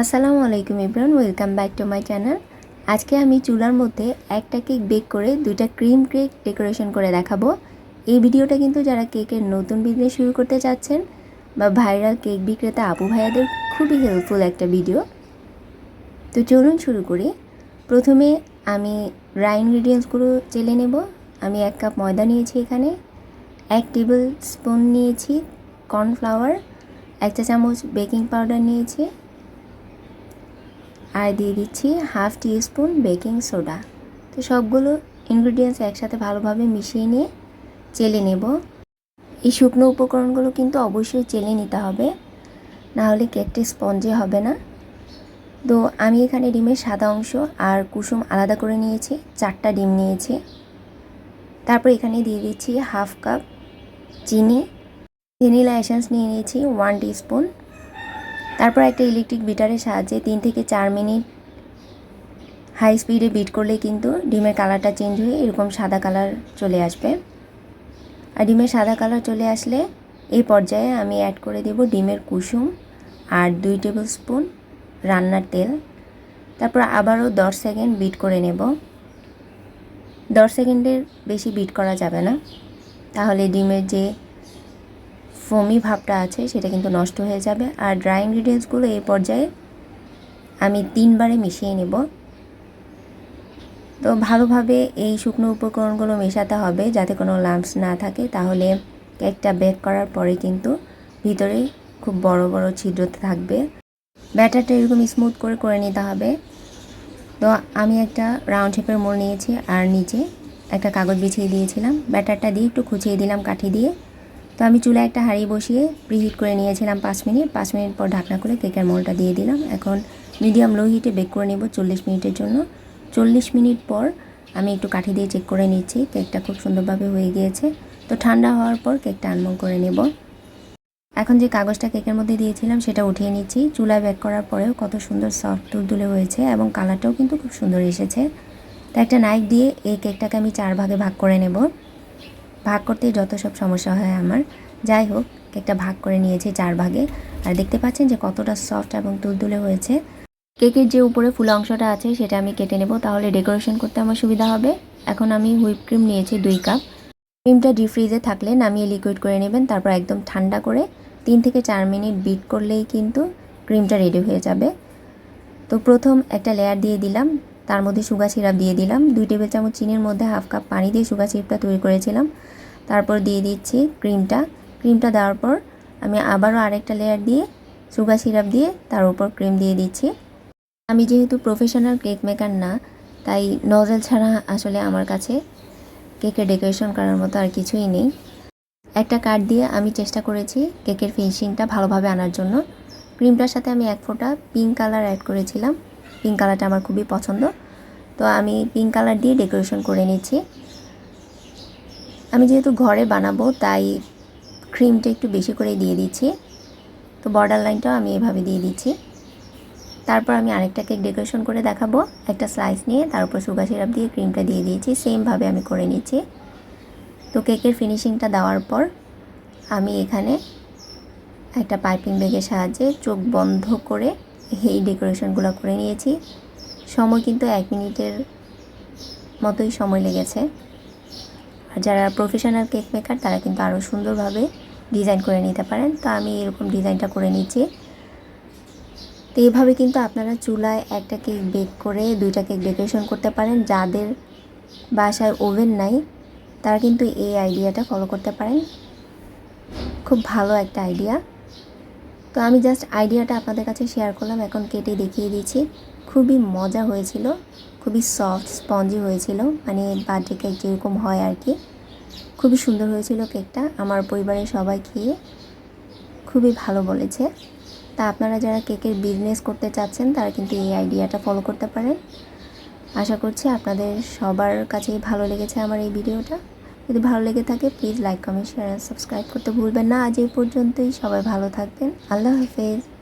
আসসালামু আলাইকুম Ibran welcome back to my channel. আজকে আমি চুলার মধ্যে একটা কেক বেক করে দুইটা ক্রিম কেক ডেকোরেশন করে দেখাবো। এই ভিডিওটা কিন্তু যারা কেকের নতুন বিজনেস শুরু করতে চাচ্ছেন বা ভাইরাল কেক বিক্রেতা আপু ভাইয়াদের খুবই হেল্পফুল একটা ভিডিও। তো চলুন শুরু করি। প্রথমে আমি ড্রাই ইনগ্রিডিয়েন্টসগুলো চেলে নেব। আমি এক কাপ ময়দা নিয়েছি এখানে, এক টেবিল স্পুন নিয়েছি কর্নফ্লাওয়ার এক চা চামচ বেকিং পাউডার নিয়েছি। আর দিয়ে দিচ্ছি half teaspoon baking soda. তো সবগুলো ইনগ্রিডিয়েন্টস একসাথে ভালোভাবে মিশিয়ে নিয়ে চেলে নেব। এই শুকনো উপকরণগুলো কিন্তু অবশ্যই চেলে নিতে হবে না হলে কেকটি স্পঞ্জে হবে না। তো আমি এখানে ডিমের সাদা অংশ আর কুসুম আলাদা করে নিয়েছি, চারটা ডিম নিয়েছি। তারপর এখানে দিয়ে দিচ্ছি হাফ কাপ চিনি। ভ্যানিলা এসেন্স নিয়ে নিয়েছি ওয়ান স্পুন তারপর একটা ইলেকট্রিক বিটারের সাহায্যে তিন থেকে চার মিনিট হাই স্পিডে বিট করলে কিন্তু ডিমের কালারটা চেঞ্জ হয়ে এরকম সাদা কালার চলে আসবে। আর ডিমের সাদা কালার চলে আসলে এই পর্যায়ে আমি অ্যাড করে দেব ডিমের কুসুম আর দুই টেবিল স্পুন রান্নার তেল। তারপর আবারও দশ সেকেন্ড বিট করে নেব। দশ সেকেন্ডের বেশি বিট করা যাবে না। তাহলে ডিমের যে ফোমি ভাবটা আছে, সেটা কিন্তু নষ্ট হয়ে যাবে। আর ড্রাই ইনগ্রিডিয়েন্টসগুলো এই পর্যায়ে আমি তিনবারে মিশিয়ে নেব। তো ভালোভাবে এই শুকনো উপকরণগুলো মেশাতে হবে, যাতে কোনো লাম্পস না থাকে। তাহলে কেকটা বেক করার পরে কিন্তু ভিতরে খুব বড় বড় ছিদ্র থাকবে। ব্যাটারটা এরকম স্মুথ করে করে নিতে হবে। তো আমি একটা রাউন্ড শেপের মোড় নিয়েছি, আর নিচে একটা কাগজ বিছিয়ে দিয়েছিলাম। ব্যাটারটা দিয়ে একটু খুঁচিয়ে দিলাম কাঠি দিয়ে। তো আমি চুলায় একটা হাঁড়ি বসিয়ে প্রিহিট করে নিয়েছিলাম পাঁচ মিনিট। পাঁচ মিনিট পর ঢাকনা খুলে কেকের মোলটা দিয়ে দিলাম। এখন মিডিয়াম লো হিটে বেক করে নেব চল্লিশ মিনিটের জন্য। চল্লিশ মিনিট পর আমি একটু কাঠি দিয়ে চেক করে নিচ্ছি। কেকটা খুব সুন্দরভাবে হয়ে গিয়েছে। তো ঠান্ডা হওয়ার পর কেকটা আনমল করে নেব। এখন যে কাগজটা কেকের মধ্যে দিয়েছিলাম সেটা উঠিয়ে নিচ্ছি। চুলায় বেক করার পরেও কত সুন্দর সফট তুলতুলে হয়েছে এবং কালারটাও কিন্তু খুব সুন্দর এসেছে। তো একটা নাইফ দিয়ে এই কেকটাকে আমি চার ভাগে ভাগ করে নেব। ভাগ করতে যত সব সমস্যা হয় আমার। যাই হোক, কেকটা ভাগ করে নিয়েছি চার ভাগে আর দেখতে পাচ্ছেন যে কতটা সফট এবং তুলতুলে হয়েছে। কেকের যে উপরে ফুল অংশটা আছে, সেটা আমি কেটে নেব, তাহলে ডেকোরেশন করতে আমার সুবিধা হবে। এখন আমি হুইপ ক্রিম নিয়েছি দুই কাপ। ক্রিমটা ডিপ ফ্রিজে থাকলে নামিয়ে লিকুইড করে নেবেন, তারপর একদম ঠান্ডা করে তিন থেকে চার মিনিট বিট করলেই কিন্তু ক্রিমটা রেডি হয়ে যাবে। তো প্রথম একটা লেয়ার দিয়ে দিলাম। তার মধ্যে সুগার সিরাপ দিয়ে দিলাম। দুই টেবিল চামচ চিনির মধ্যে হাফ কাপ পানি দিয়ে সুগার সিরাপটা তৈরি করেছিলাম। তারপর দিয়ে দিচ্ছি ক্রিমটা। ক্রিমটা দেওয়ার পর আমি আবারও আরেকটা লেয়ার দিয়ে সুগার সিরাপ দিয়ে তার উপর ক্রিম দিয়ে দিচ্ছি। আমি যেহেতু প্রফেশনাল কেক মেকার না, তাই নজেল ছাড়া আসলে আমার কাছে কেকের ডেকোরেশন করার মতো আর কিছুই নেই। একটা কার্ড দিয়ে আমি চেষ্টা করেছি কেকের ফিনিশিংটা ভালোভাবে আনার জন্য। ক্রিমটার সাথে আমি এক ফোঁটা পিঙ্ক কালার অ্যাড করেছিলাম। পিঙ্ক কালারটা আমার খুবই পছন্দ। তো আমি পিঙ্ক কালার দিয়ে ডেকোরেশন করে নিচ্ছি। আমি যেহেতু ঘরে বানাবো, তাই ক্রিমটা একটু বেশি করে দিয়ে দিচ্ছি। তো বর্ডার লাইনটাও আমি এভাবে দিয়ে দিচ্ছি। তারপর আমি আরেকটা কেক ডেকোরেশন করে দেখাবো। একটা স্লাইস নিয়ে, তার উপর সুগার সিরাপ দিয়ে ক্রিমটা দিয়ে দিয়েছি। সেমভাবে আমি করে নিচ্ছি। তো কেকের ফিনিশিংটা দেওয়ার পর আমি এখানে একটা পাইপিং ব্যাগের সাহায্যে চোখ বন্ধ করে এই ডেকোরেশনগুলো করে নিয়েছি। সময় কিন্তু এক মিনিটের মতোই সময় লেগেছে। আর যারা প্রফেশনাল কেক মেকার তারা কিন্তু আরও সুন্দরভাবে ডিজাইন করে নিতে পারেন। তো আমি এরকম ডিজাইনটা করে নিচ্ছি। তো এইভাবে কিন্তু আপনারা চুলায় একটা কেক বেক করে দুইটা কেক ডেকোরেশন করতে পারেন। যাদের বাসায় ওভেন নাই, তারা কিন্তু এই আইডিয়াটা ফলো করতে পারেন। খুব ভালো একটা আইডিয়া তো আমি জাস্ট আইডিয়াটা আপনাদের কাছে শেয়ার করলাম, এখন কেটে দেখিয়ে দিচ্ছি। খুবই মজা হয়েছিল, খুবই সফট স্পঞ্জি হয়েছিল মানে বার্থডে কেক যেরকম হয় আর কি খুবই সুন্দর হয়েছিল কেকটা, আমার পরিবারের সবাই খেয়ে খুবই ভালো বলেছে। তা আপনারা যারা কেকের বিজনেস করতে চাচ্ছেন, তারা কিন্তু এই আইডিয়াটা ফলো করতে পারেন। আশা করছি আপনাদের সবার কাছেই ভালো লেগেছে আমার এই ভিডিওটা যদি ভালো লেগে থাকে please like comment share subscribe করতে ভুলবেন না। আজ এই পর্যন্তই। সবাই ভালো থাকবেন। আল্লাহ হাফেজ।